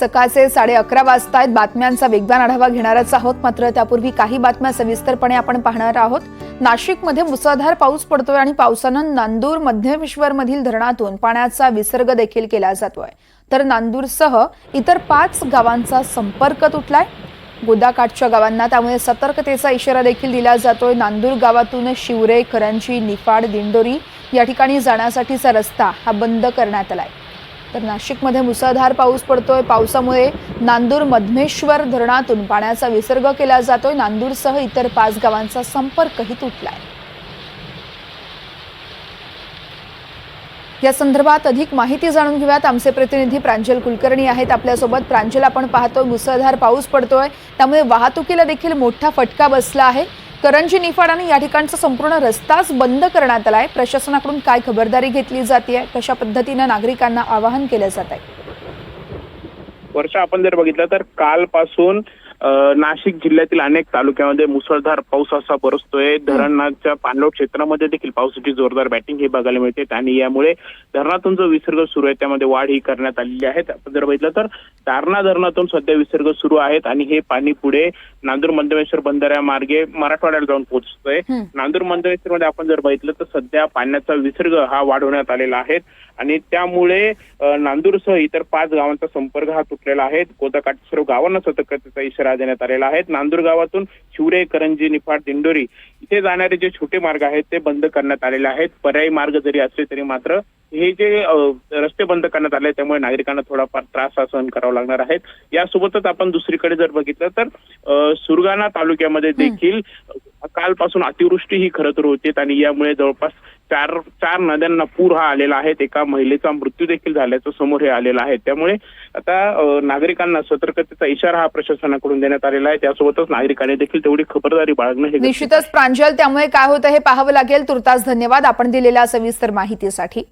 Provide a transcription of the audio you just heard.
सकाळचे साडे अकरा वाजता आहेत बातम्यांचा वेगवान आढावा घेणारच आहोत. मात्र त्यापूर्वी काही बातम्या सविस्तरपणे आपण पाहणार आहोत. नाशिकमध्ये मुसळधार पाऊस पडतोय आणि पावसानं नांदूर मध्यमेश्वरमधील धरणातून पाण्याचा विसर्ग देखील केला जातोय. तर नांदूरसह इतर पाच गावांचा संपर्क तुटलाय. गोदाकाठच्या गावांना त्यामुळे सतर्कतेचा इशारा देखील दिला जातोय. नांदूर गावातून शिवरे करंजी निफाड दिंडोरी या ठिकाणी जाण्यासाठीचा रस्ता हा बंद करण्यात आलाय. तर नाशिकमध्ये मुसळधार पाऊस पडतोय. पावसामुळे नांदूर मधमेश्वर धरणातून पाण्याचा विसर्ग केला जातोय. नांदूरसह इतर पाच गावांचा संपर्कही तुटलाय. या संदर्भात अधिक माहिती जाणून घेऊयात. आमचे प्रतिनिधी प्रांजल कुलकर्णी आहेत आपल्यासोबत. प्रांजल आपण पाहतोय मुसळधार पाऊस पडतोय. त्यामुळे वाहतुकीला देखील मोठा फटका बसला आहे. करंजी निफाड आणि या ठिकाणचा संपूर्ण रस्ताच बंद करण्यात आलाय प्रशासनाकडून काय खबरदारी घेतली जाते कशा पद्धतीनं नागरिकांना आवाहन केलं जात आहे? वर्ष आपण जर बघितलं तर कालपासून नाशिक जिल्ह्यातील अनेक तालुक्यामध्ये मुसळधार पाऊस असा बरसतोय धरणाच्या पाणलोट क्षेत्रामध्ये देखील पावसाची जोरदार बॅटिंग ही बघायला मिळते. आणि यामुळे धरणातून जो विसर्ग सुरू आहे त्यामध्ये वाढ ही करण्यात आलेली आहे. आपण जर बघितलं तर दारणा धरणातून सध्या विसर्ग सुरू आहेत आणि हे पाणी पुढे नांदूर मंदमेश्वर बंधाऱ्या मार्गे मराठवाड्याला जाऊन पोहोचतोय. नांदूर मंदमेश्वर मध्ये आपण जर बघितलं तर सध्या पाण्याचा विसर्ग हा वाढवण्यात आलेला आहे. आणि त्यामुळे नांदूरसह इतर पाच गावांचा संपर्क हा तुटलेला आहे. गोदाकाठ सर्व गावांना सतर्कतेचा इशारा देण्यात आलेला आहे. नांदूर गावातून शिवरे करंजी निफाड दिंडोरी इथे जाणारे जे छोटे मार्ग आहेत ते बंद करण्यात आलेले आहेत. पर्यायी मार्ग जरी असले तरी मात्र हे जे रस्ते बंद करण्यात आले त्यामुळे नागरिकांना थोडाफार त्रास हा सहन करावा लागणार आहे. यासोबतच आपण दुसरीकडे जर बघितलं तर सुरगाणा तालुक्यामध्ये देखील कालपासून अतिवृष्टी ही खरं तर होते आणि यामुळे जवळपास चार चार नद्यांना पूर हा आलेला आहे. एका महिलेचा मृत्यू देखील झाल्याचं समोर हे आलेलं आहे. त्यामुळे आता नागरिकांना सतर्कतेचा इशारा हा प्रशासनाकडून देण्यात आलेला आहे. त्यासोबतच नागरिकांनी देखील तेवढी खबरदारी बाळगणं हे निश्चितच प्रांजल त्यामुळे काय होतं हे पाहावं लागेल. तुर्तास धन्यवाद. आपण दिलेल्या सविस्तर माहितीसाठी.